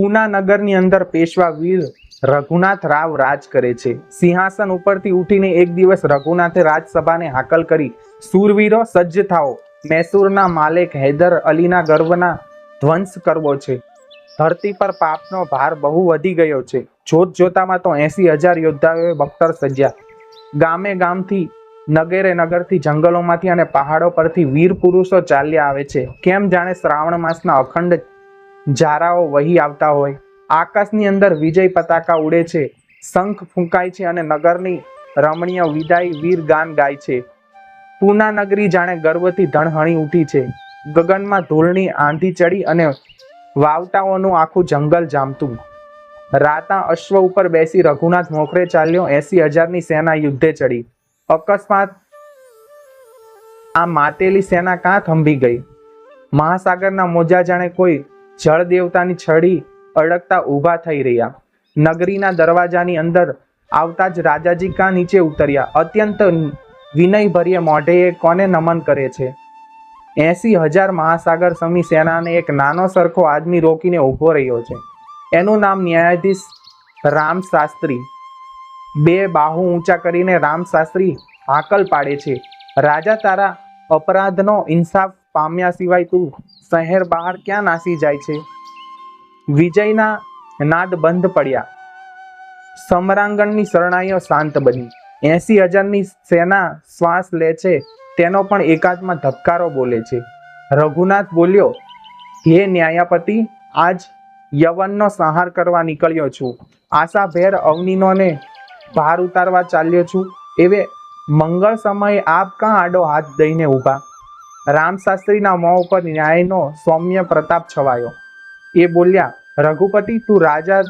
પૂના નગરની અંદર પેશવા વીર રઘુનાથ રાવ રાજ કરે છે. સિંહાસન ઉપરથી ઉઠીને એક દિવસ રઘુનાથે રાજસભાને હાકલ કરી. સુરવીરો સજ્જ થાઓ. મૈસૂરના માલિક હૈદર અલીના ગર્વના ધ્વંસ કરવો છે. ધરતી પર પાપનો ભાર બહુ વધી ગયો છે. જોત જોતામાં તો એસી હજાર યોદ્ધાઓએ બખ્તર સજ્યા. ગામે ગામથી, નગરે નગરથી, જંગલોમાંથી અને પહાડો પરથી વીર પુરુષો ચાલ્યા આવે છે. કેમ જાણે શ્રાવણ માસના અખંડ જારાઓ વહી આવતા હોય. આકાશની અંદર વિજય પતાકા ઉડે છે, શંખ ફૂંકાય છે અને નગરની રમણીય વિદાય વીર ગાન ગાય છે. પૂના નગરી જાણે ગર્વથી ધણહણી ઉઠી છે. ગગનમાં ધૂળની આંધી ચડી અને વાવટાઓનું આખું જંગલ જામતું. રાતા અશ્વ ઉપર બેસી રઘુનાથ મોખરે ચાલ્યો એસી હજારની સેના યુદ્ધે ચડી. અકસ્માત, આ માતેલી સેના કાં થંભી ગઈ? મહાસાગરના મોજા જાણે કોઈ જળ દેવતાની છડી અડકતા ઊભા થઈ રહ્યા. નગરીના દરવાજાની અંદર આવતા જ રાજાજી કાં નીચે ઉતર્યા? અત્યંત વિનયભર્ય મોઢે કોને નમન કરે છે? એસી હજાર મહાસાગર સમી સેનાને એક નાનો સરખો આદમી રોકીને ઊભો રહ્યો છે. એનું નામ ન્યાયાધીશ રામ શાસ્ત્રી બે બાહુ ઊંચા કરીને રામ શાસ્ત્રી હાકલ પાડે છે. રાજા તારા અપરાધનો ઇન્સાફ પામ્યા સિવાય તું શહેર બહાર ક્યાં નાસી જાય છે? વિજયના નાદ બંધ પડ્યા. સમરાંગણની શરણાઈઓ શાંત બની. એસી હજારની સેના શ્વાસ લે છે, તેનો પણ એકાદમાં ધબકારો બોલે છે. રઘુનાથ બોલ્યો, હે ન્યાયપતિ, આજ યવનનો સંહાર કરવા નીકળ્યો છું. આશાભેર અવનીનોને ભાર ઉતારવા ચાલ્યો છું. એવે મંગળ સમયે આપ કાં આડો હાથ દઈને ઊભા? રામ શાસ્ત્રીના મોં ઉપર ન્યાયનો સૌમ્ય પ્રતાપ છવાયો. એ બોલ્યા, રઘુપતિ, તું રાજા,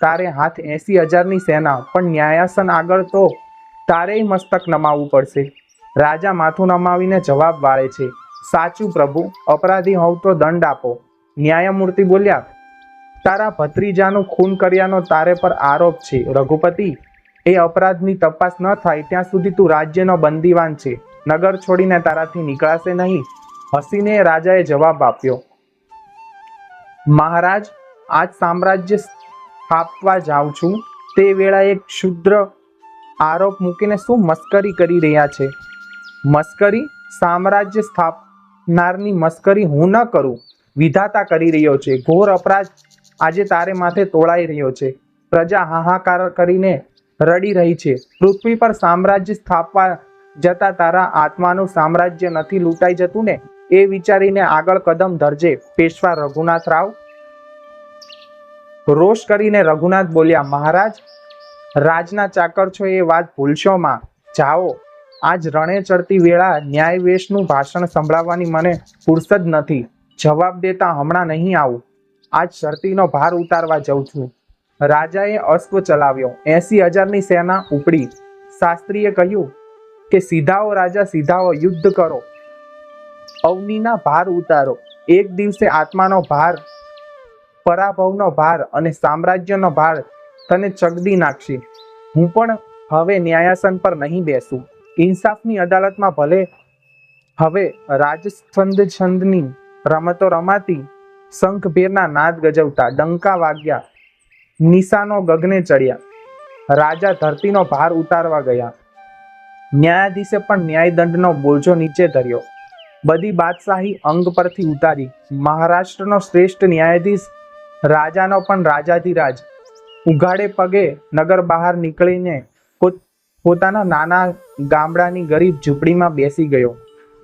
તારે હાથ એસી હજારની સેના, પણ ન્યાયાસન આગળ તો તારેય મસ્તક નમાવવું પડશે. રાજા માથું નમાવીને જવાબ વાળે છે, સાચું પ્રભુ, અપરાધી હોવ તો દંડ આપો. ન્યાયમૂર્તિ બોલ્યા, તારા ભત્રીજાનું ખૂન કર્યાનો તારે પર આરોપ છે, રઘુપતિ. એ અપરાધની તપાસ ન થાય, ત્યાં સુધી તું રાજ્યનો બંદીવાન છે. નગર છોડીને તારાથી નીકળાશે નહીં? હસીને રાજાએ જવાબ આપ્યો, મહારાજ, આજ સામ્રાજ્ય સ્થાપવા જાઉં છું. તે વેળાએ એક શુદ્ર આરોપ મૂકીને શું મસ્કરી કરી રહ્યા છે? મસ્કરી? સામ્રાજ્ય સ્થાપનારની મસ્કરી હું ન કરું? વિધાતા કરી રહ્યો છે. ઘોર અપરાધ આજે તારે માથે તોળાઈ રહ્યો છે. પ્રજા હાહાકાર કરીને રડી રહી છે. પૃથ્વી પર સામ્રાજ્ય સ્થાપવા જતા તારા આત્માનું સામ્રાજ્ય નથી લૂંટાઈ જતું ને? એ વિચારીને આગળ કદમ ધરજે, પેશવા રઘુનાથ રાવ રોષ કરીને રઘુનાથ બોલ્યા, મહારાજ, રાજના ચાકર છો એ વાત ભૂલશો માં? જાઓ, આજ રણે ચડતી વેળા ન્યાયવેશનું ભાષણ સંભળાવવાની મને ફુરસદ નથી. જવાબ દેતા હમણાં નહીં આવું. આજ શરતીનો ભાર ઉતારવા જઉં છું. રાજાએ અશ્વ ચલાવ્યો. એસી હજારની સેના ઉપડી. શાસ્ત્રીએ કહ્યું કે સીધાઓ રાજા, સીધાઓ યુદ્ધ કરો. અવનીના ભાર ઉતારો. એક દિવસે આત્માનો ભાર, પરાભવનો ભાર અને સામ્રાજ્યનો ભાર તને ચગદી નાખશે. હું પણ હવે ન્યાયાસન પર નહીં બેસું. ઇન્સાફની અદાલતમાં ભલે હવે રાજસ્થંદ છંદની રમતો રમાતી, શંખભેરના નાદ ગજવતા, ડંકા વાગ્યા, નિશાનો ગગને ચડ્યા. રાજા ધરતીનો ભાર ઉતારવા ગયા. ન્યાયાધીશે પણ ન્યાયદંડનો બોજો નીચે ધર્યો. બધી બાદશાહી અંગ પરથી ઉતારી. મહારાષ્ટ્રનો શ્રેષ્ઠ ન્યાયાધીશ, રાજાનો પણ રાજાધિરાજ. ઉઘાડે પગે નગર બહાર નીકળીને પોત- પોતાના નાના ગામડાની ગરીબ ઝૂંપડીમાં બેસી ગયો.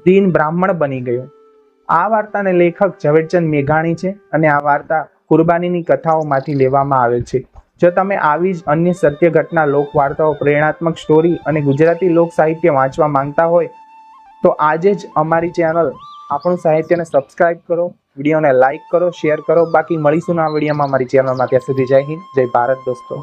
દીન બ્રાહ્મણ બની ગયો. આ વાર્તાને લેખક ઝવેરચંદ મેઘાણી છે અને આ વાર્તા કુરબાનીની કથાઓમાંથી લેવામાં આવે છે. જો તમે આવી જ અન્ય સત્ય ઘટના લોક વાર્તાઓ પ્રેરણાત્મક સ્ટોરી અને ગુજરાતી લોક સાહિત્ય વાંચવા માંગતા હોય, તો આજે જ અમારી ચેનલ આપણું સાહિત્યને સબસ્ક્રાઇબ કરો, વિડીયોને લાઈક કરો શેર કરો. બાકી મળીશું આ વિડીયોમાં અમારી ચેનલમાં ત્યાં સુધી જય હિન્દ, જય ભારત દોસ્તો.